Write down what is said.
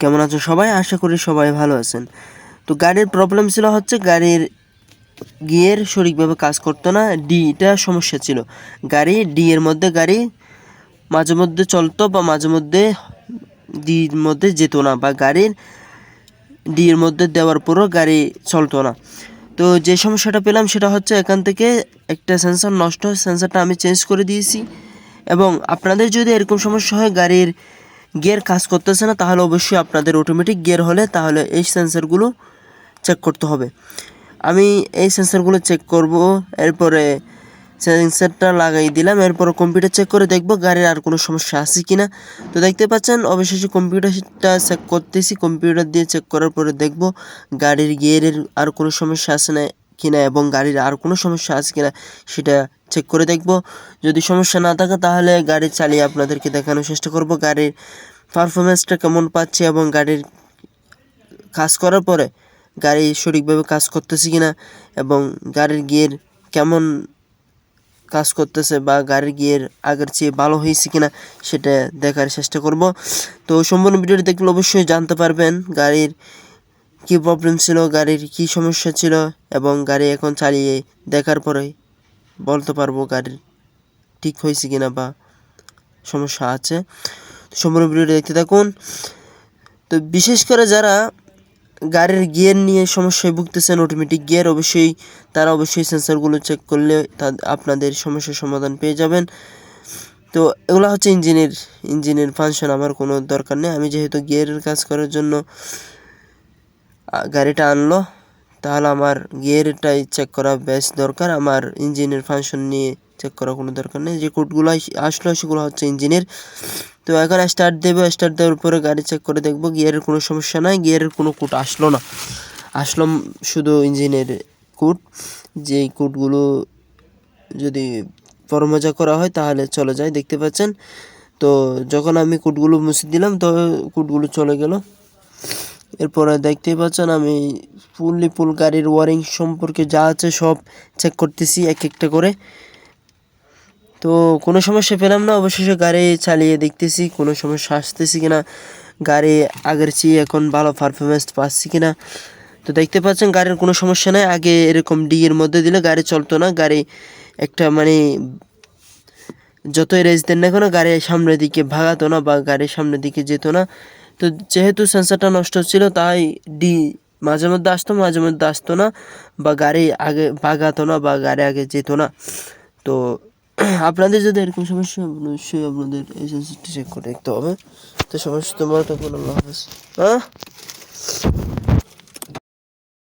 কেমন আছো সবাই? আশা করি সবাই ভালো আছেন। তো গাড়ির প্রবলেম ছিল হচ্ছে গাড়ির গিয়ার সঠিকভাবে কাজ করতো না ডিটা সমস্যা ছিল। গাড়ি ডি এর মধ্যে গাড়ি মাঝে মধ্যে চলতো বা মাঝে মধ্যে ডির মধ্যে যেত না বা গাড়ির ডি এর মধ্যে দেওয়ার পরও গাড়ি চলতো না। তো যে সমস্যাটা পেলাম সেটা হচ্ছে এখান থেকে একটা সেন্সর নষ্ট সেন্সরটা আমি চেঞ্জ করে দিয়েছি। এবং আপনাদের যদি এরকম সমস্যা হয় গাড়ির গিয়ার কাজ করতেছে না, তাহলে অবশ্যই আপনাদের অটোমেটিক গিয়ার হলে তাহলে এই সেন্সারগুলো চেক করতে হবে। আমি এই সেন্সারগুলো চেক করব, এরপরে সেন্সারটা লাগাই দিলাম, এরপর কম্পিউটার চেক করে দেখব গাড়ির আর কোনো সমস্যা আছে কি না তো দেখতে পাচ্ছেন, অবশেষে কম্পিউটারটা চেক করতেছি কম্পিউটার দিয়ে চেক করার পরে দেখব গাড়ির গিয়ারের আর কোনো সমস্যা আছে না কিনা এবং গাড়ির আর কোনো সমস্যা আছে কিনা সেটা চেক করে দেখব। যদি সমস্যা না থাকে তাহলে গাড়ি চালিয়ে আপনাদেরকে দেখানোর চেষ্টা করব। গাড়ির পারফরমেন্সটা কেমন পাচ্ছে এবং গাড়ির কাজ করার পরে গাড়ি সঠিকভাবে কাজ করতেছে কিনা এবং গাড়ির গিয়ার কেমন কাজ করতেছে বা গাড়ির গিয়ার আগের চেয়ে ভালো হয়েছে কিনা সেটা দেখার চেষ্টা করব। তো সম্পূর্ণ ভিডিওটি দেখলে অবশ্যই জানতে পারবেন গাড়ির কী প্রবলেম ছিল, গাড়ির কী সমস্যা ছিল এবং গাড়ি এখন চালিয়ে দেখার পরে বলতে পারব গাড়ির ঠিক হয়েছে কিনা বা সমস্যা আছে। সম্পূর্ণ ভিডিওটি দেখতে থাকুন। তো বিশেষ করে যারা গাড়ির গিয়ার নিয়ে সমস্যায় ভুগতেছেন অটোমেটিক গিয়ার অবশ্যই তারা অবশ্যই সেন্সরগুলো চেক করলে তা আপনাদের সমস্যার সমাধান পেয়ে যাবেন। তো এগুলো হচ্ছে ইঞ্জিনের ইঞ্জিনের ফাংশন আমার কোনো দরকার নেই। আমি যেহেতু গিয়ারের কাজ করার জন্য গাড়িটা আনলো। তাহলে আমার গিয়ারটাই চেক করা বেশ দরকার। আমার ইঞ্জিনের ফাংশন নিয়ে চেক করা কোনো দরকার নেই। যে কোডগুলো আসলো, সেগুলো হচ্ছে ইঞ্জিনের তো এখন স্টার্ট দেবো। স্টার্ট দেওয়ার পরে গাড়ি চেক করে দেখব। গিয়ারের কোনো সমস্যা নাই। গিয়ারের কোনো কোড আসলো না। আসলো শুধু ইঞ্জিনের কোড যেই কোডগুলো যদি পরমজা করা হয়, তাহলে চলে যায়। দেখতে পাচ্ছেন? তো যখন আমি কোডগুলো মুছে দিলাম, তো কোডগুলো চলে গেল। এরপরে দেখতেই পাচ্ছেন, আমি ফুললি ফুল গাড়ির ওয়ারিং সম্পর্কে যা আছে সব চেক করতেছি এক একটা করে। তো কোনো সমস্যা পেলাম না, অবশেষে গাড়ি চালিয়ে দেখতেছি, কোনো সমস্যা আসতেছি কিনা, গাড়ি আগের চেয়ে এখন ভালো পারফরমেন্স পাচ্ছি কিনা। তো দেখতে পাচ্ছেন, গাড়ির কোনো সমস্যা নেই, আগে এরকম ডি এর মধ্যে দিলে গাড়ি চলতো না, গাড়ি একটা মানে যতই রেস দেন না কেন, গাড়ি সামনের দিকে ভাগাতো না বা গাড়ির সামনের দিকে যেত না। তো যেহেতু সেন্সারটা নষ্ট হচ্ছিল, তাই ডি মাঝে মধ্যে আসতো, মাঝে মধ্যে আসতো না বা গাড়ি আগে বাগাতো না বা গাড়ি আগে যেত না। তো আপনাদের যদি এরকম সমস্যা অবশ্যই আপনাদের এই সেন্সারটি চেক করে দেখতে হবে। তো সমস্যা তোমার তখন কোনো হ্যাঁ?